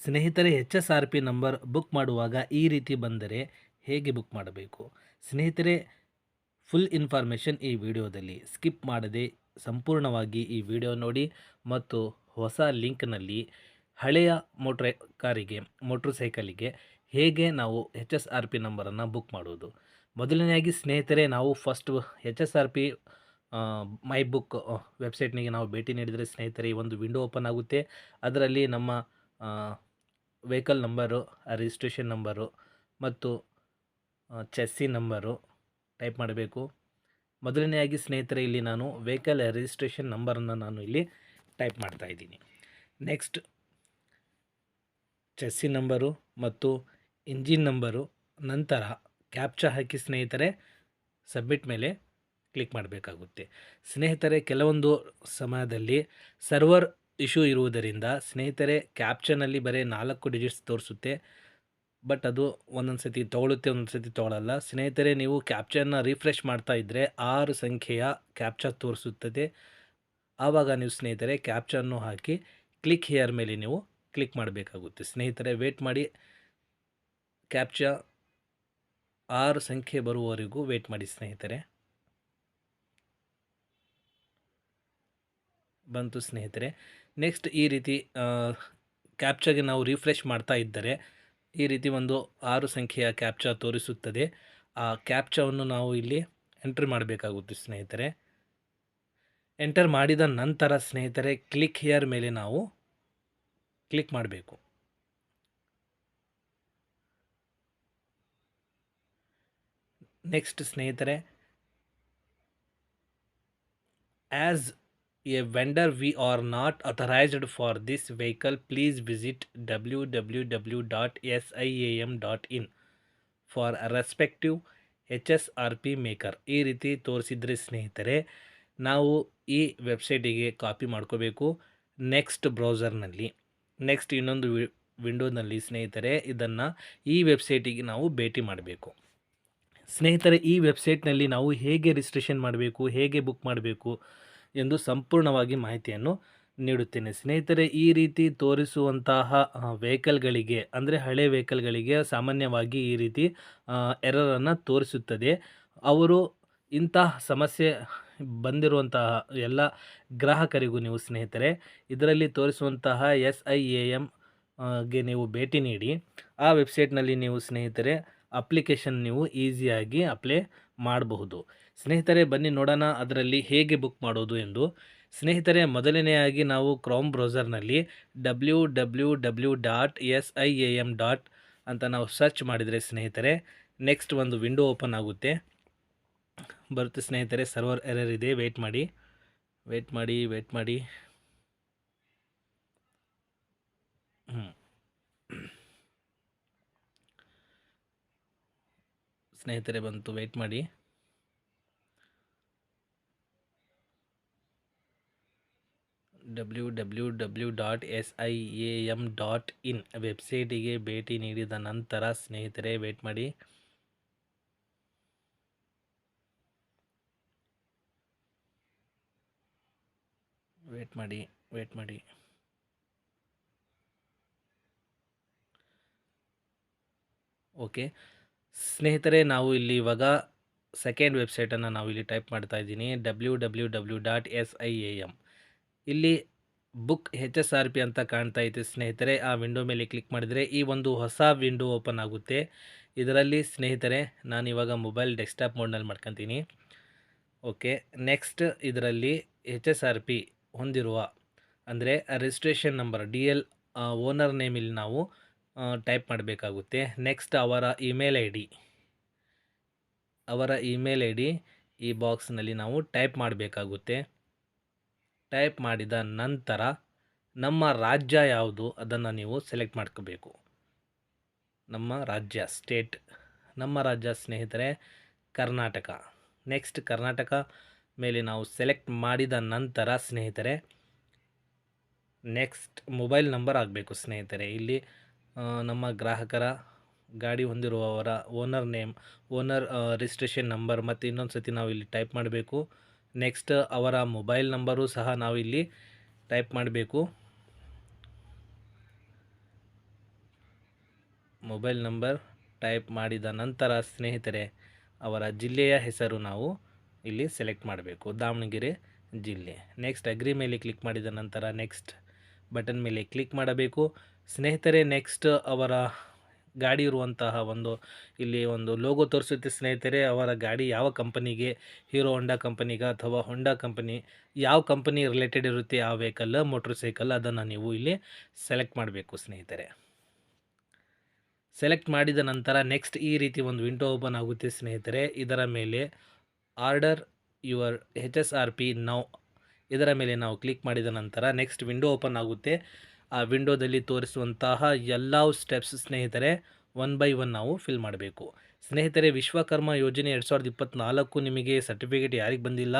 ಸ್ನೇಹಿತರೆ, H S R P number book ಮಾಡುವಾಗ ಈ ರೀತಿ ಬಂದರೆ ಹೇಗೆ ಬುಕ್ ಮಾಡಬೇಕು? ಸ್ನೇಹಿತರೆ, ಫುಲ್ ಇನ್ಫಾರ್ಮೇಷನ್ ಈ ವಿಡಿಯೋದಲ್ಲಿ. ಸ್ಕಿಪ್ ಮಾಡದೆ ಸಂಪೂರ್ಣವಾಗಿ ಈ ವಿಡಿಯೋ ನೋಡಿ ಮತ್ತು ಹೊಸ ಲಿಂಕ್ನಲ್ಲಿ ಹಳೆಯ ಮೋಟ್ರ್ ಕಾರಿಗೆ ಮೋಟ್ರ್ ಸೈಕಲಿಗೆ ಹೇಗೆ ನಾವು ಎಚ್ ಎಸ್ ಆರ್ ಪಿ ನಂಬರನ್ನು ಬುಕ್ ಮಾಡುವುದು? ಮೊದಲನೆಯಾಗಿ ಸ್ನೇಹಿತರೆ, ನಾವು first H S R P my book ವೆಬ್ಸೈಟ್ನಿಗೆ ನಾವು ಭೇಟಿ ನೀಡಿದರೆ ಸ್ನೇಹಿತರೆ, ಈ ಒಂದು ವಿಂಡೋ ಓಪನ್ ಆಗುತ್ತೆ. ಅದರಲ್ಲಿ ನಮ್ಮ ವೆಹಿಕಲ್ ನಂಬರು ರಿಜಿಸ್ಟ್ರೇಷನ್ ನಂಬರು ಮತ್ತು ಚೆಸ್ಸಿ ನಂಬರು ಟೈಪ್ ಮಾಡಬೇಕು. ಮೊದಲನೆಯಾಗಿ ಸ್ನೇಹಿತರೆ, ಇಲ್ಲಿ ನಾನು ವೆಹಿಕಲ್ ರಿಜಿಸ್ಟ್ರೇಷನ್ ನಂಬರನ್ನು ನಾನು ಇಲ್ಲಿ ಟೈಪ್ ಮಾಡ್ತಾ ಇದ್ದೀನಿ. ನೆಕ್ಸ್ಟ್ ಚೆಸ್ಸಿ ನಂಬರು ಮತ್ತು ಇಂಜಿನ್ ನಂಬರು. ನಂತರ ಕ್ಯಾಪ್ಚಾ ಹಾಕಿ ಸ್ನೇಹಿತರೆ ಸಬ್ಮಿಟ್ ಮೇಲೆ ಕ್ಲಿಕ್ ಮಾಡಬೇಕಾಗುತ್ತೆ. ಸ್ನೇಹಿತರೆ, ಕೆಲವೊಂದು ಸಮಯದಲ್ಲಿ ಸರ್ವರ್ ಇಶ್ಯೂ ಇರುವುದರಿಂದ ಸ್ನೇಹಿತರೆ ಕ್ಯಾಪ್ಚನಲ್ಲಿ ಬರೀ ನಾಲ್ಕು ಡಿಜಿಟ್ಸ್ ತೋರಿಸುತ್ತೆ. ಬಟ್ ಅದು ಒಂದೊಂದು ಸತಿ ತೊಗೊಳುತ್ತೆ ಒಂದೊಂದು ಸತಿ ತೊಗೊಳಲ್ಲ. ಸ್ನೇಹಿತರೆ, ನೀವು ಕ್ಯಾಪ್ಚರ್ನ ರಿಫ್ರೆಶ್ ಮಾಡ್ತಾ ಇದ್ದರೆ ಆರು ಸಂಖ್ಯೆಯ ಕ್ಯಾಪ್ಚರ್ ತೋರಿಸುತ್ತದೆ. ಆವಾಗ ನೀವು ಸ್ನೇಹಿತರೆ ಕ್ಯಾಪ್ಚನ್ನು ಹಾಕಿ ಕ್ಲಿಕ್ ಹಿಯರ್ ಮೇಲೆ ನೀವು ಕ್ಲಿಕ್ ಮಾಡಬೇಕಾಗುತ್ತೆ. ಸ್ನೇಹಿತರೆ, ವೇಟ್ ಮಾಡಿ. ಕ್ಯಾಪ್ಚರ್ ಆರು ಸಂಖ್ಯೆ ಬರುವವರೆಗೂ ವೇಟ್ ಮಾಡಿ ಸ್ನೇಹಿತರೆ. ಬಂತು ಸ್ನೇಹಿತರೆ. ನೆಕ್ಸ್ಟ್ ಈ ರೀತಿ ಕ್ಯಾಪ್ಚಾಗೆ ನಾವು ರಿಫ್ರೆಶ್ ಮಾಡ್ತಾ ಇದ್ದರೆ, ಈ ರೀತಿ ಒಂದು ಆರು ಸಂಖ್ಯೆಯ ಕ್ಯಾಪ್ಚಾ ತೋರಿಸುತ್ತದೆ. ಆ ಕ್ಯಾಪ್ಚಾವನ್ನು ನಾವು ಇಲ್ಲಿ ಎಂಟ್ರಿ ಮಾಡಬೇಕಾಗುತ್ತೆ ಸ್ನೇಹಿತರೆ. ಎಂಟರ್ ಮಾಡಿದ ನಂತರ ಸ್ನೇಹಿತರೆ ಕ್ಲಿಕ್ ಹಿಯರ್ ಮೇಲೆ ನಾವು ಕ್ಲಿಕ್ ಮಾಡಬೇಕು. ನೆಕ್ಸ್ಟ್ ಸ್ನೇಹಿತರೆ as a vendor we are not authorised for this vehicle please visit W W W dot S I A M dot in for respective H S R P maker ಈ ರೀತಿ ತೋರಿಸಿದ್ರೆ ಸ್ನೇಹಿತರೆ, ನಾವು ಈ ವೆಬ್ಸೈಟಿಗೆ copy ಮಾಡ್ಕೋಬೇಕು next ಬ್ರೌಸರ್ನಲ್ಲಿ next ಇನ್ನೊಂದು ವಿಂಡೋನಲ್ಲಿ ಸ್ನೇಹಿತರೆ, ಇದನ್ನು ಈ ವೆಬ್ಸೈಟಿಗೆ ನಾವು ಭೇಟಿ ಮಾಡಬೇಕು. ಸ್ನೇಹಿತರೆ, ಈ ವೆಬ್ಸೈಟ್ನಲ್ಲಿ ನಾವು ಹೇಗೆ ರಿಜಿಸ್ಟ್ರೇಷನ್ ಮಾಡಬೇಕು, ಹೇಗೆ ಬುಕ್ ಮಾಡಬೇಕು ಎಂದು ಸಂಪೂರ್ಣವಾಗಿ ಮಾಹಿತಿಯನ್ನು ನೀಡುತ್ತೇನೆ. ಸ್ನೇಹಿತರೆ, ಈ ರೀತಿ ತೋರಿಸುವಂತಹ ವೆಹಿಕಲ್ಗಳಿಗೆ, ಅಂದರೆ ಹಳೆ ವೆಹಿಕಲ್ಗಳಿಗೆ ಸಾಮಾನ್ಯವಾಗಿ ಈ ರೀತಿ ಎರರನ್ನು ತೋರಿಸುತ್ತದೆ. ಅವರು ಇಂತಹ ಸಮಸ್ಯೆ ಬಂದಿರುವಂತಹ ಎಲ್ಲ ಗ್ರಾಹಕರಿಗೂ ನೀವು ಸ್ನೇಹಿತರೆ, ಇದರಲ್ಲಿ ತೋರಿಸುವಂತಹ ಎಸ್ ಐ ಎ ಎಂ ಗೆ ನೀವು ಭೇಟಿ ನೀಡಿ. ಆ ವೆಬ್ಸೈಟ್ನಲ್ಲಿ ನೀವು ಸ್ನೇಹಿತರೆ, ಅಪ್ಲಿಕೇಶನ್ ನೀವು ಈಸಿಯಾಗಿ ಅಪ್ಲೈ ಮಾಡಬಹುದು. ಸ್ನೇಹಿತರೆ, ಬನ್ನಿ ನೋಡೋಣ ಅದರಲ್ಲಿ ಹೇಗೆ ಬುಕ್ ಮಾಡೋದು ಎಂದು. ಸ್ನೇಹಿತರೆ, ಮೊದಲನೆಯಾಗಿ ನಾವು Chrome ಬ್ರೌಸರ್ನಲ್ಲಿ W W W dot S I A M dot ಅಂತ ನಾವು ಸರ್ಚ್ ಮಾಡಿದರೆ ಸ್ನೇಹಿತರೆ ನೆಕ್ಸ್ಟ್ ಒಂದು ವಿಂಡೋ ಓಪನ್ ಆಗುತ್ತೆ. ಬರುತ್ತೆ ಸ್ನೇಹಿತರೆ ಸರ್ವರ್ ಎರರ್ ಇದೆ ವೆಯ್ಟ್ ಮಾಡಿ. ವೆಯ್ಟ್ ಮಾಡಿ ವೆಯ್ಟ್ ಮಾಡಿ. ಸ್ನೇಹಿತರೆ, ಬಂತು ವೆಯ್ಟ್ ಮಾಡಿ. W W W dot S I A M dot in ವೆಬ್ಸೈಟಿಗೆ ಭೇಟಿ ನೀಡಿದ ನಂತರ ಸ್ನೇಹಿತರೆ ವೇಟ್ ಮಾಡಿ. ವೇಟ್ ಮಾಡಿ ವೇಟ್ ಮಾಡಿ. ಓಕೆ ಸ್ನೇಹಿತರೆ, ನಾವು ಇಲ್ಲಿ ಇವಾಗ ಸೆಕೆಂಡ್ ವೆಬ್ಸೈಟನ್ನು ನಾವು ಇಲ್ಲಿ ಟೈಪ್ ಮಾಡ್ತಾ ಇದ್ದೀನಿ. W W W dot S I A M ಇಲ್ಲಿ book H S R P ಅಂತ ಕಾಣ್ತಾ ಇದೆ ಸ್ನೇಹಿತರೆ. ಆ ವಿಂಡೋ ಮೇಲೆ ಕ್ಲಿಕ್ ಮಾಡಿದರೆ ಈ ಒಂದು ಹೊಸ ವಿಂಡೋ ಓಪನ್ ಆಗುತ್ತೆ. ಇದರಲ್ಲಿ ಸ್ನೇಹಿತರೆ, ನಾನು ಇವಾಗ ಮೊಬೈಲ್ ಡೆಸ್ಕ್ಟಾಪ್ ಮೋಡ್ನಲ್ಲಿ ಮಾಡ್ಕೊತೀನಿ. ಓಕೆ, ನೆಕ್ಸ್ಟ್ ಇದರಲ್ಲಿ ಹೆಚ್ ಎಸ್ ಆರ್ ಪಿ ಹೊಂದಿರುವ, ಅಂದರೆ registration number, D L owner ನೇಮಿಲ್ಲಿ ನಾವು ಟೈಪ್ ಮಾಡಬೇಕಾಗುತ್ತೆ. ನೆಕ್ಸ್ಟ್ ಅವರ ಇಮೇಲ್ ಐ ಡಿ, ಅವರ ಇಮೇಲ್ ಐ ಡಿ ಈ ಬಾಕ್ಸ್ನಲ್ಲಿ ನಾವು ಟೈಪ್ ಮಾಡಬೇಕಾಗುತ್ತೆ. ಟೈಪ್ ಮಾಡಿದ ನಂತರ ನಮ್ಮ ರಾಜ್ಯ ಯಾವುದು ಅದನ್ನು ನೀವು ಸೆಲೆಕ್ಟ್ ಮಾಡ್ಕೋಬೇಕು. ನಮ್ಮ ರಾಜ್ಯ, ಸ್ಟೇಟ್. ನಮ್ಮ ರಾಜ್ಯ ಸ್ನೇಹಿತರೆ, ಕರ್ನಾಟಕ. ನೆಕ್ಸ್ಟ್ ಕರ್ನಾಟಕ ಮೇಲೆ ನಾವು ಸೆಲೆಕ್ಟ್ ಮಾಡಿದ ನಂತರ ಸ್ನೇಹಿತರೆ, ನೆಕ್ಸ್ಟ್ ಮೊಬೈಲ್ ನಂಬರ್ ಆಗಬೇಕು ಸ್ನೇಹಿತರೆ. ಇಲ್ಲಿ ನಮ್ಮ ಗ್ರಾಹಕರ ಗಾಡಿ ಹೊಂದಿರುವವರ owner name, owner registration number ಮತ್ತು ಇನ್ನೊಂದು ಸತಿ ನಾವು ಇಲ್ಲಿ ಟೈಪ್ ಮಾಡಬೇಕು. ನೆಕ್ಸ್ಟ್ ಅವರ ಮೊಬೈಲ್ ನಂಬರು ಸಹ ನಾವು ಇಲ್ಲಿ ಟೈಪ್ ಮಾಡಬೇಕು. ಮೊಬೈಲ್ ನಂಬರ್ ಟೈಪ್ ಮಾಡಿದ ನಂತರ, ಸ್ನೇಹಿತರೆ, ಅವರ ಜಿಲ್ಲೆಯ ಹೆಸರು ನಾವು ಇಲ್ಲಿ ಸೆಲೆಕ್ಟ್ ಮಾಡಬೇಕು. ದಾವಣಗೆರೆ ಜಿಲ್ಲೆ. ನೆಕ್ಸ್ಟ್ ಅಗ್ರಿ ಮೇಲೆ ಕ್ಲಿಕ್ ಮಾಡಿದ ನಂತರ ನೆಕ್ಸ್ಟ್ ಬಟನ್ ಮೇಲೆ ಕ್ಲಿಕ್ ಮಾಡಬೇಕು. ಸ್ನೇಹಿತರೆ ನೆಕ್ಸ್ಟ್ ಅವರ ಗಾಡಿ ಇರುವಂತಹ ಒಂದು ಇಲ್ಲಿ ಒಂದು ಲೋಗೋ ತೋರಿಸುತ್ತೆ ಸ್ನೇಹಿತರೆ, ಅವರ ಗಾಡಿ ಯಾವ ಕಂಪನಿಗೆ ಹೀರೋ ಹೊಂಡಾ ಕಂಪನಿಗೆ ಅಥವಾ ಹೊಂಡಾ ಕಂಪನಿ ಯಾವ ಕಂಪನಿ ರಿಲೇಟೆಡ್ ಇರುತ್ತೆ, ಆ ವೆಹಿಕಲ್ ಮೋಟ್ರ್ ಸೈಕಲ್ ಅದನ್ನು ನೀವು ಇಲ್ಲಿ ಸೆಲೆಕ್ಟ್ ಮಾಡಬೇಕು ಸ್ನೇಹಿತರೆ. ಸೆಲೆಕ್ಟ್ ಮಾಡಿದ ನಂತರ ನೆಕ್ಸ್ಟ್ ಈ ರೀತಿ ಒಂದು ವಿಂಡೋ ಓಪನ್ ಆಗುತ್ತೆ ಸ್ನೇಹಿತರೆ. ಇದರ ಮೇಲೆ order your H S R P now ಇದರ ಮೇಲೆ ನಾವು ಕ್ಲಿಕ್ ಮಾಡಿದ ನಂತರ ನೆಕ್ಸ್ಟ್ ವಿಂಡೋ ಓಪನ್ ಆಗುತ್ತೆ. ಆ ವಿಂಡೋದಲ್ಲಿ ತೋರಿಸುವಂತಹ ಎಲ್ಲ ಸ್ಟೆಪ್ಸ್ ಸ್ನೇಹಿತರೆ, ಒನ್ ಬೈ ಒನ್ ನಾವು ಫಿಲ್ ಮಾಡಬೇಕು. ಸ್ನೇಹಿತರೆ, ವಿಶ್ವಕರ್ಮ ಯೋಜನೆ ಎರಡು ಸಾವಿರದ ಇಪ್ಪತ್ತ್ನಾಲ್ಕು ನಿಮಗೆ ಸರ್ಟಿಫಿಕೇಟ್ ಯಾರಿಗೆ ಬಂದಿಲ್ಲ?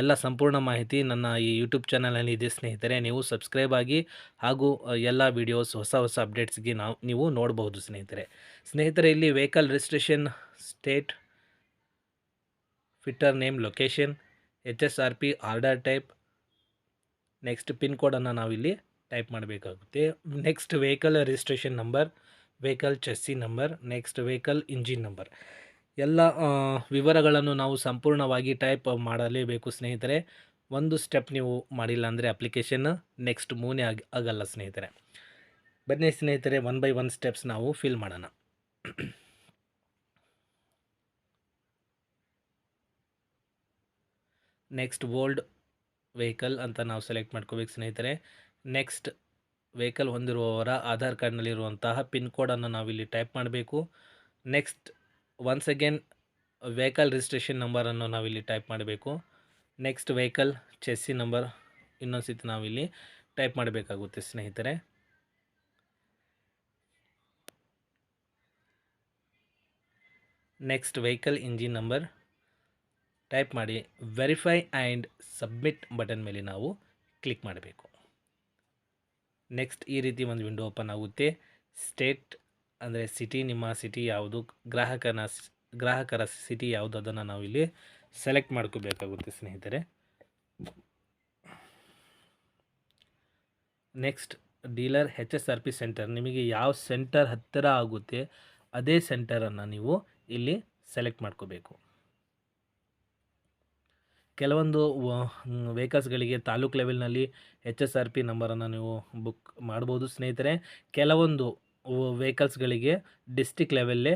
ಎಲ್ಲ ಸಂಪೂರ್ಣ ಮಾಹಿತಿ ನನ್ನ ಈ ಯೂಟ್ಯೂಬ್ ಚಾನಲಲ್ಲಿ ಇದೆ ಸ್ನೇಹಿತರೆ. ನೀವು ಸಬ್ಸ್ಕ್ರೈಬ್ ಆಗಿ ಹಾಗೂ ಎಲ್ಲ ವಿಡಿಯೋಸ್, ಹೊಸ ಹೊಸ ಅಪ್ಡೇಟ್ಸ್ಗೆ ನಾವು, ನೀವು ನೋಡಬಹುದು ಸ್ನೇಹಿತರೆ. ಸ್ನೇಹಿತರೆ, ಇಲ್ಲಿ vehicle registration, state, fitter name, location, H S R P, order type, next pin ಕೋಡನ್ನು ನಾವಿಲ್ಲಿ ಟೈಪ್ ಮಾಡಬೇಕಾಗುತ್ತೆ. Next vehicle registration number vehicle chassis number next vehicle engine number ಎಲ್ಲ ವಿವರಗಳನ್ನು ನಾವು ಸಂಪೂರ್ಣವಾಗಿ ಟೈಪ್ ಮಾಡಲೇಬೇಕು ಸ್ನೇಹಿತರೆ. ಒಂದು ಸ್ಟೆಪ್ ನೀವು ಮಾಡಿಲ್ಲ ಅಂದರೆ ಅಪ್ಲಿಕೇಶನ್ ನೆಕ್ಸ್ಟ್ ಮೂನೇ ಆಗಿ, ಆಗಲ್ಲ ಸ್ನೇಹಿತರೆ. ಬನ್ನಿ ಸ್ನೇಹಿತರೆ ಒನ್ ಬೈ ಒನ್ ಸ್ಟೆಪ್ಸ್ ನಾವು ಫಿಲ್ ಮಾಡೋಣ. ನೆಕ್ಸ್ಟ್ ಓಲ್ಡ್ ವೆಹಿಕಲ್ ಅಂತ ನಾವು ಸೆಲೆಕ್ಟ್ ಮಾಡ್ಕೋಬೇಕು ಸ್ನೇಹಿತರೆ. ನೆಕ್ಸ್ಟ್ ವೆಹಿಕಲ್ ಹೊಂದಿರುವವರ ಆಧಾರ್ ಕಾರ್ಡ್ನಲ್ಲಿರುವಂತಹ ಪಿನ್ ಕೋಡನ್ನು ನಾವಿಲ್ಲಿ ಟೈಪ್ ಮಾಡಬೇಕು. Next once again vehicle registration ನಂಬರನ್ನು ನಾವಿಲ್ಲಿ ಟೈಪ್ ಮಾಡಬೇಕು. ನೆಕ್ಸ್ಟ್ ವೆಹಿಕಲ್ ಚೆಸ್ಸಿ ನಂಬರ್ ಇನ್ನೊಂದು ಸತಿ ನಾವಿಲ್ಲಿ ಟೈಪ್ ಮಾಡಬೇಕಾಗುತ್ತೆ ಸ್ನೇಹಿತರೆ. Next vehicle engine number type ಮಾಡಿ ವೆರಿಫೈ ಆ್ಯಂಡ್ ಸಬ್ಮಿಟ್ ಬಟನ್ ಮೇಲೆ ನಾವು ಕ್ಲಿಕ್ ಮಾಡಬೇಕು. ನೆಕ್ಸ್ಟ್ ಈ ರೀತಿ ಒಂದು ವಿಂಡೋ ಓಪನ್ ಆಗುತ್ತೆ. ಸ್ಟೇಟ್ ಅಂದರೆ ಸಿಟಿ, ನಿಮ್ಮ ಸಿಟಿ ಯಾವುದು, ಗ್ರಾಹಕನ ಗ್ರಾಹಕರ ಸಿಟಿ ಯಾವುದು ಅದನ್ನು ನಾವು ಇಲ್ಲಿ ಸೆಲೆಕ್ಟ್ ಮಾಡ್ಕೋಬೇಕಾಗುತ್ತೆ ಸ್ನೇಹಿತರೆ. Next dealer H S R P center, ನಿಮಗೆ ಯಾವ ಸೆಂಟರ್ ಹತ್ತಿರ ಆಗುತ್ತೆ ಅದೇ ಸೆಂಟರನ್ನು ನೀವು ಇಲ್ಲಿ ಸೆಲೆಕ್ಟ್ ಮಾಡ್ಕೋಬೇಕು. ಕೆಲವೊಂದು ವೆಹಿಕಲ್ಸ್ಗಳಿಗೆ ತಾಲೂಕು ಲೆವೆಲ್ನಲ್ಲಿ ಎಚ್ ಎಸ್ ಆರ್ ಪಿ ನಂಬರನ್ನು ನೀವು ಬುಕ್ ಮಾಡ್ಬೋದು ಸ್ನೇಹಿತರೆ. ಕೆಲವೊಂದು ವೆಹಿಕಲ್ಸ್ಗಳಿಗೆ ಡಿಸ್ಟಿಕ್ ಲೆವೆಲ್ಲೇ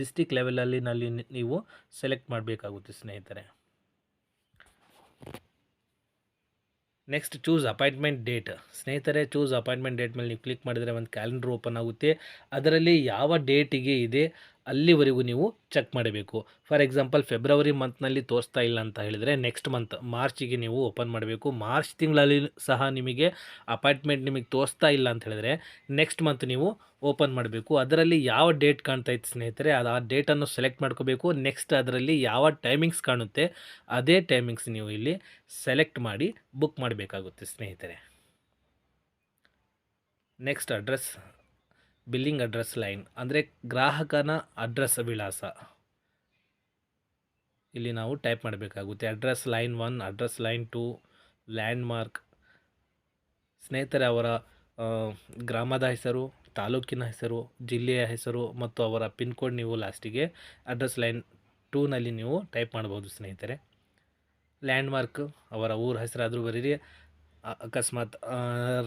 ಡಿಸ್ಟಿಕ್ ಲೆವೆಲಲ್ಲಿ ನಲ್ಲಿ ನೀವು ಸೆಲೆಕ್ಟ್ ಮಾಡಬೇಕಾಗುತ್ತೆ ಸ್ನೇಹಿತರೆ. ನೆಕ್ಸ್ಟ್ ಚೂಸ್ ಅಪಾಯಿಂಟ್ಮೆಂಟ್ ಡೇಟ್ ಸ್ನೇಹಿತರೆ ಚೂಸ್ ಅಪಾಯಿಂಟ್ಮೆಂಟ್ ಡೇಟ್ ಮೇಲೆ ನೀವು ಕ್ಲಿಕ್ ಮಾಡಿದರೆ ಒಂದು ಕ್ಯಾಲೆಂಡ್ರ್ ಓಪನ್ ಆಗುತ್ತೆ. ಅದರಲ್ಲಿ ಯಾವ ಡೇಟಿಗೆ ಇದೆ ಅಲ್ಲಿವರೆಗೂ ನೀವು ಚೆಕ್ ಮಾಡಬೇಕು. ಫಾರ್ ಎಕ್ಸಾಂಪಲ್ ಫೆಬ್ರವರಿ ಮಂತ್ನಲ್ಲಿ ತೋರಿಸ್ತಾ ಇಲ್ಲ ಅಂತ ಹೇಳಿದರೆ ನೆಕ್ಸ್ಟ್ ಮಂತ್ ಮಾರ್ಚಿಗೆ ನೀವು ಓಪನ್ ಮಾಡಬೇಕು. ಮಾರ್ಚ್ ತಿಂಗಳಲ್ಲಿ ಸಹ ನಿಮಗೆ ಅಪಾಯಿಂಟ್ಮೆಂಟ್ ನಿಮಗೆ ತೋರಿಸ್ತಾ ಇಲ್ಲ ಅಂತ ಹೇಳಿದರೆ ನೆಕ್ಸ್ಟ್ ಮಂತ್ ನೀವು ಓಪನ್ ಮಾಡಬೇಕು. ಅದರಲ್ಲಿ ಯಾವ ಡೇಟ್ ಕಾಣ್ತಾ ಇತ್ತು ಸ್ನೇಹಿತರೆ, ಅದು ಆ ಡೇಟನ್ನು ಸೆಲೆಕ್ಟ್ ಮಾಡ್ಕೋಬೇಕು. ನೆಕ್ಸ್ಟ್ ಅದರಲ್ಲಿ ಯಾವ ಟೈಮಿಂಗ್ಸ್ ಕಾಣುತ್ತೆ, ಅದೇ ಟೈಮಿಂಗ್ಸ್ ನೀವು ಇಲ್ಲಿ ಸೆಲೆಕ್ಟ್ ಮಾಡಿ ಬುಕ್ ಮಾಡಬೇಕಾಗುತ್ತೆ ಸ್ನೇಹಿತರೆ. Next address billing address line ಅಂದರೆ ಗ್ರಾಹಕನ ಅಡ್ರೆಸ್ ವಿಳಾಸ. ಇಲ್ಲಿ ನಾವು ಟೈಪ್ ಮಾಡಬೇಕಾಗುತ್ತೆ. Address line one address line two landmark ಸ್ನೇಹಿತರೆ, ಅವರ ಗ್ರಾಮದ ಹೆಸರು, ತಾಲೂಕಿನ ಹೆಸರು, ಜಿಲ್ಲೆಯ ಹೆಸರು ಮತ್ತು ಅವರ ಪಿನ್ ಕೋಡ್ ನೀವು ಲಾಸ್ಟಿಗೆ ಅಡ್ರೆಸ್ ಲೈನ್ ಟೂನಲ್ಲಿ ನೀವು ಟೈಪ್ ಮಾಡ್ಬೋದು ಸ್ನೇಹಿತರೆ. ಲ್ಯಾಂಡ್ ಮಾರ್ಕ್ ಅವರ ಊರ ಹೆಸರಾದರೂ ಬರೀರಿ. ಅಕಸ್ಮಾತ್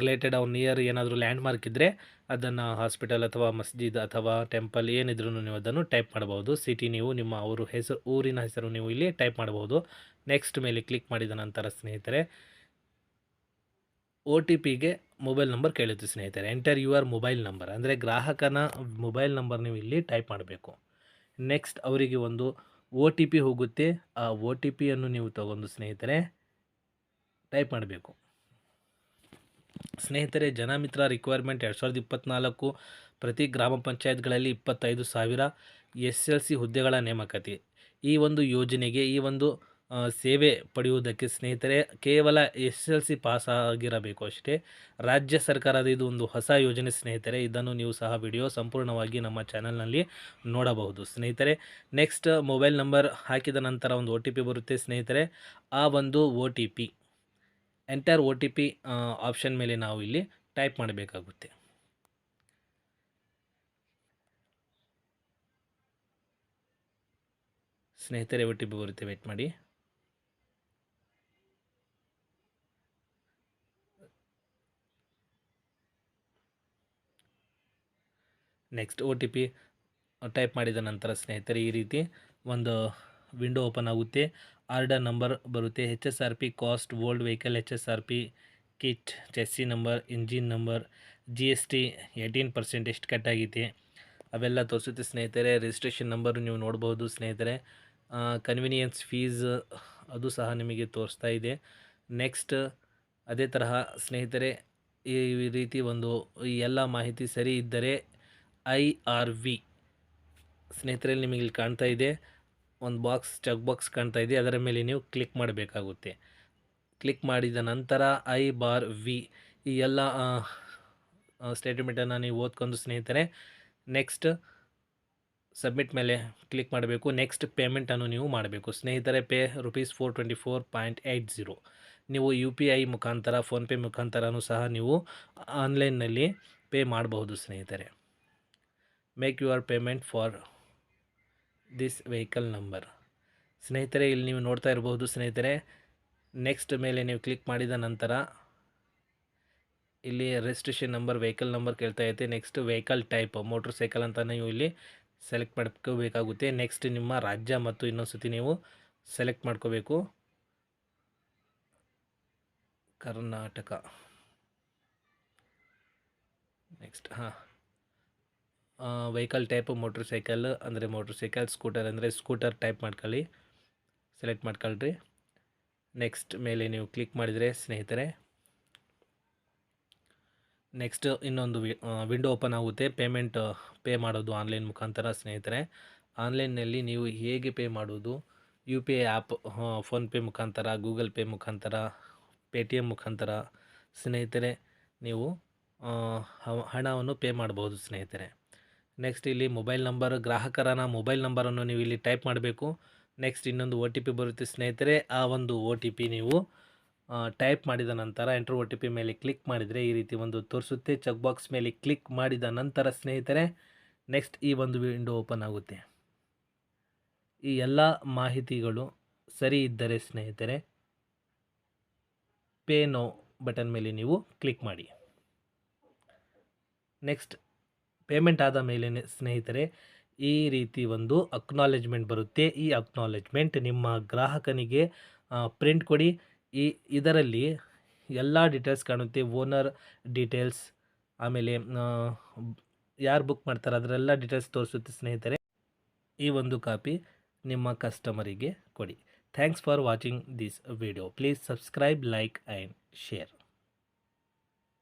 ರಿಲೇಟೆಡ್ ಅವ್ನು ನಿಯರ್ ಏನಾದರೂ ಲ್ಯಾಂಡ್ ಮಾರ್ಕ್ ಇದ್ದರೆ ಅದನ್ನು ಹಾಸ್ಪಿಟಲ್ ಅಥವಾ ಮಸ್ಜಿದ್ ಅಥವಾ ಟೆಂಪಲ್ ಏನಿದ್ರೂ ನೀವು ಅದನ್ನು ಟೈಪ್ ಮಾಡ್ಬೋದು. ಸಿಟಿ ನೀವು ನಿಮ್ಮ ಅವರು ಹೆಸರು, ಊರಿನ ಹೆಸರು ನೀವು ಇಲ್ಲಿ ಟೈಪ್ ಮಾಡ್ಬೋದು. ನೆಕ್ಸ್ಟ್ ಮೇಲೆ ಕ್ಲಿಕ್ ಮಾಡಿದ ನಂತರ ಸ್ನೇಹಿತರೆ ಒ ಟಿ ಪಿಗೆ ಮೊಬೈಲ್ ನಂಬರ್ ಕೇಳುತ್ತೆ ಸ್ನೇಹಿತರೆ. ಎಂಟರ್ ಯುವರ್ ಮೊಬೈಲ್ ನಂಬರ್ ಅಂದರೆ ಗ್ರಾಹಕನ ಮೊಬೈಲ್ ನಂಬರ್ ನೀವು ಇಲ್ಲಿ ಟೈಪ್ ಮಾಡಬೇಕು. ನೆಕ್ಸ್ಟ್ ಅವರಿಗೆ ಒಂದು ಒ ಟಿ ಪಿ ಹೋಗುತ್ತೆ. ಆ ಒ ಟಿ ಪಿಯನ್ನು ನೀವು ತಗೊಂಡು ಸ್ನೇಹಿತರೆ ಟೈಪ್ ಮಾಡಬೇಕು. ಸ್ನೇಹಿತರೆ, ಜನಮಿತ್ರ ರಿಕ್ವೈರ್ಮೆಂಟ್ ಎರಡು ಸಾವಿರದ ಇಪ್ಪತ್ತ್ನಾಲ್ಕು ಪ್ರತಿ ಗ್ರಾಮ ಪಂಚಾಯತ್ಗಳಲ್ಲಿ ಇಪ್ಪತ್ತೈದು ಸಾವಿರ ಎಸ್ ಎಲ್ ಸಿ ಹುದ್ದೆಗಳ ನೇಮಕಾತಿ. ಈ ಒಂದು ಯೋಜನೆಗೆ, ಈ ಒಂದು ಸೇವೆ ಪಡೆಯುವುದಕ್ಕೆ ಸ್ನೇಹಿತರೆ, ಕೇವಲ ಎಸ್ ಎಲ್ ಸಿ ಪಾಸ್ ಆಗಿರಬೇಕು ಅಷ್ಟೇ. ರಾಜ್ಯ ಸರ್ಕಾರದ ಇದು ಒಂದು ಹೊಸ ಯೋಜನೆ ಸ್ನೇಹಿತರೆ, ಇದನ್ನು ನೀವು ಸಹ ವಿಡಿಯೋ ಸಂಪೂರ್ಣವಾಗಿ ನಮ್ಮ ಚಾನಲ್ನಲ್ಲಿ ನೋಡಬಹುದು. ಸ್ನೇಹಿತರೆ ನೆಕ್ಸ್ಟ್ ಮೊಬೈಲ್ ನಂಬರ್ ಹಾಕಿದ ನಂತರ ಒಂದು ಒ ಬರುತ್ತೆ ಸ್ನೇಹಿತರೆ, ಆ ಒಂದು O enter O T P option ಮೇಲೆ ನಾವು ಇಲ್ಲಿ ಟೈಪ್ ಮಾಡಬೇಕಾಗುತ್ತೆ. ಸ್ನೇಹಿತರೆ ಒ ಟಿ ಪಿ ಬರುತ್ತೆ. ವೆಯ್ಟ್ ಮಾಡಿ. Next O T P type ಮಾಡಿದ ನಂತರ ಸ್ನೇಹಿತರೆ, ಈ ರೀತಿ ಒಂದು ವಿಂಡೋ ಓಪನ್ ಆಗುತ್ತೆ. ಆರ್ಡರ್ ನಂಬರ್ ಬರುತ್ತೆ. H S R P, cost old vehicle H S R P, kit, chassis number, engine number, G S T, eighteen percent ಎಷ್ಟು ಕಟ್ ಆಗೈತಿ ಅವೆಲ್ಲ ತೋರಿಸುತ್ತೆ ಸ್ನೇಹಿತರೆ. ರಿಜಿಸ್ಟ್ರೇಷನ್ ನಂಬರು ನೀವು ನೋಡ್ಬೋದು ಸ್ನೇಹಿತರೆ. ಕನ್ವಿನಿಯನ್ಸ್ ಫೀಸ್ ಅದು ಸಹ ನಿಮಗೆ ತೋರಿಸ್ತಾ ಇದೆ. ನೆಕ್ಸ್ಟ್ ಅದೇ ತರಹ ಸ್ನೇಹಿತರೆ, ಈ ರೀತಿ ಒಂದು ಎಲ್ಲ ಮಾಹಿತಿ ಸರಿ ಇದ್ದರೆ ಐ ಆರ್ ವಿ ಸ್ನೇಹಿತರೆ ನಿಮಗೆ ಇಲ್ಲಿ ಕಾಣ್ತಾ ಇದೆ. ಒಂದು ಬಾಕ್ಸ್ ಚೆಕ್ ಬಾಕ್ಸ್ ಕಾಣ್ತಾ ಇದೆ. ಅದರ ಮೇಲೆ ನೀವು ಕ್ಲಿಕ್ ಮಾಡಬೇಕಾಗುತ್ತೆ. ಕ್ಲಿಕ್ ಮಾಡಿದ ನಂತರ ಐ ಬಾರ್ ವಿ ಈ ಎಲ್ಲ ಸ್ಟೇಟ್ಮೆಂಟನ್ನು ನೀವು ಓದ್ಕೊಂಡು ಸ್ನೇಹಿತರೆ ನೆಕ್ಸ್ಟ್ ಸಬ್ಮಿಟ್ ಮೇಲೆ ಕ್ಲಿಕ್ ಮಾಡಬೇಕು. ನೆಕ್ಸ್ಟ್ ಪೇಮೆಂಟನ್ನು ನೀವು ಮಾಡಬೇಕು. ಸ್ನೇಹಿತರೆ, pay rupees four twenty four point eight zero ನೀವು ಯು ಪಿ ಐ ಮುಖಾಂತರ ಫೋನ್ಪೇ ಮುಖಾಂತರನೂ ಸಹ ನೀವು ಆನ್ಲೈನ್ನಲ್ಲಿ ಪೇ ಮಾಡಬಹುದು ಸ್ನೇಹಿತರೆ. Make your payment for this vehicle number ಸ್ನೇಹಿತರೆ, ಇಲ್ಲಿ ನೀವು ನೋಡ್ತಾ ಇರಬಹುದು ಸ್ನೇಹಿತರೆ ನೆಕ್ಸ್ಟ್ ಮೇಲೆ ನೀವು ಕ್ಲಿಕ್ ಮಾಡಿದ ನಂತರ ಇಲ್ಲಿ ರಿಜಿಸ್ಟ್ರೇಷನ್ ನಂಬರ್ ವೆಹಿಕಲ್ ನಂಬರ್ ಕೇಳ್ತಾ ಐತೆ next vehicle type motorcycle ಅಂತ ನೀವು ಇಲ್ಲಿ ಸೆಲೆಕ್ಟ್ ಮಾಡ್ಕೋಬೇಕಾಗುತ್ತೆ. ನೆಕ್ಸ್ಟ್ ನಿಮ್ಮ ರಾಜ್ಯ ಮತ್ತು ಇನ್ನೊಂದು ಸತಿ ನೀವು ಸೆಲೆಕ್ಟ್ ಮಾಡ್ಕೋಬೇಕು. ಕರ್ನಾಟಕ. ನೆಕ್ಸ್ಟ್ ಹಾಂ. ವೆಹಿಕಲ್ ಟೈಪ್ ಮೋಟ್ರ್ ಸೈಕಲ್ ಅಂದರೆ ಮೋಟ್ರ್ ಸೈಕಲ್ ಸ್ಕೂಟರ್ ಅಂದರೆ ಸ್ಕೂಟರ್ ಟೈಪ್ ಮಾಡ್ಕೊಳ್ಳಿ. ಸೆಲೆಕ್ಟ್ ಮಾಡ್ಕೊಳ್ರಿ. ನೆಕ್ಸ್ಟ್ ಮೇಲೆ ನೀವು ಕ್ಲಿಕ್ ಮಾಡಿದರೆ ಸ್ನೇಹಿತರೆ. ನೆಕ್ಸ್ಟ್ ಇನ್ನೊಂದು ವಿಂಡೋ ಓಪನ್ ಆಗುತ್ತೆ. ಪೇಮೆಂಟ್ ಪೇ ಮಾಡೋದು ಆನ್ಲೈನ್ ಮುಖಾಂತರ ಸ್ನೇಹಿತರೆ. ಆನ್ಲೈನ್ನಲ್ಲಿ ನೀವು ಹೇಗೆ ಪೇ ಮಾಡೋದು? U P I app PhonePe ಮುಖಾಂತರ ಗೂಗಲ್ ಪೇ ಮುಖಾಂತರ ಪೇ ಟಿ ಮುಖಾಂತರ ಸ್ನೇಹಿತರೆ, ನೀವು ಹಣವನ್ನು ಪೇ ಮಾಡ್ಬೋದು ಸ್ನೇಹಿತರೆ. ನೆಕ್ಸ್ಟ್ ಇಲ್ಲಿ ಮೊಬೈಲ್ ನಂಬರ್ ಗ್ರಾಹಕರನ ಮೊಬೈಲ್ ನಂಬರನ್ನು ನೀವು ಇಲ್ಲಿ ಟೈಪ್ ಮಾಡಬೇಕು. ನೆಕ್ಸ್ಟ್ ಇನ್ನೊಂದು ಒ ಟಿ ಪಿ ಬರುತ್ತೆ ಸ್ನೇಹಿತರೆ, ಆ ಒಂದು ಒ ಟಿ ಪಿ ನೀವು ಟೈಪ್ ಮಾಡಿದ ನಂತರ ಎಂಟ್ರ್ ಒ ಟಿ ಪಿ ಮೇಲೆ ಕ್ಲಿಕ್ ಮಾಡಿದರೆ ಈ ರೀತಿ ಒಂದು ತೋರಿಸುತ್ತೆ. ಚೆಕ್ ಬಾಕ್ಸ್ ಮೇಲೆ ಕ್ಲಿಕ್ ಮಾಡಿದ ನಂತರ ಸ್ನೇಹಿತರೆ ನೆಕ್ಸ್ಟ್ ಈ ಒಂದು ವಿಂಡೋ ಓಪನ್ ಆಗುತ್ತೆ. ಈ ಎಲ್ಲ ಮಾಹಿತಿಗಳು ಸರಿ ಇದ್ದರೆ ಸ್ನೇಹಿತರೆ ಪೇ ನೋ ಬಟನ್ ಮೇಲೆ ನೀವು ಕ್ಲಿಕ್ ಮಾಡಿ. ನೆಕ್ಸ್ಟ್ ಪೇಮೆಂಟ್ ಆದ ಮೇಲೆ ಸ್ನೇಹಿತರೆ, ಈ ರೀತಿ ಒಂದು ಅಕ್ನಾಲೆಜ್ಮೆಂಟ್ ಬರುತ್ತೆ. ಈ ಅಕ್ನಾಲೆಜ್ಮೆಂಟ್ ನಿಮ್ಮ ಗ್ರಾಹಕನಿಗೆ ಪ್ರಿಂಟ್ ಕೊಡಿ. ಈ, ಇದರಲ್ಲಿ ಎಲ್ಲ ಡೀಟೇಲ್ಸ್ ಕಾಣುತ್ತೆ. ಓನರ್ ಡೀಟೇಲ್ಸ್ ಆಮೇಲೆ ಯಾರು ಬುಕ್ ಮಾಡ್ತಾರೆ ಅದರೆಲ್ಲ ಡೀಟೇಲ್ಸ್ ತೋರಿಸುತ್ತೆ ಸ್ನೇಹಿತರೆ. ಈ ಒಂದು ಕಾಪಿ ನಿಮ್ಮ ಕಸ್ಟಮರಿಗೆ ಕೊಡಿ. Thanks for watching this video please subscribe like and share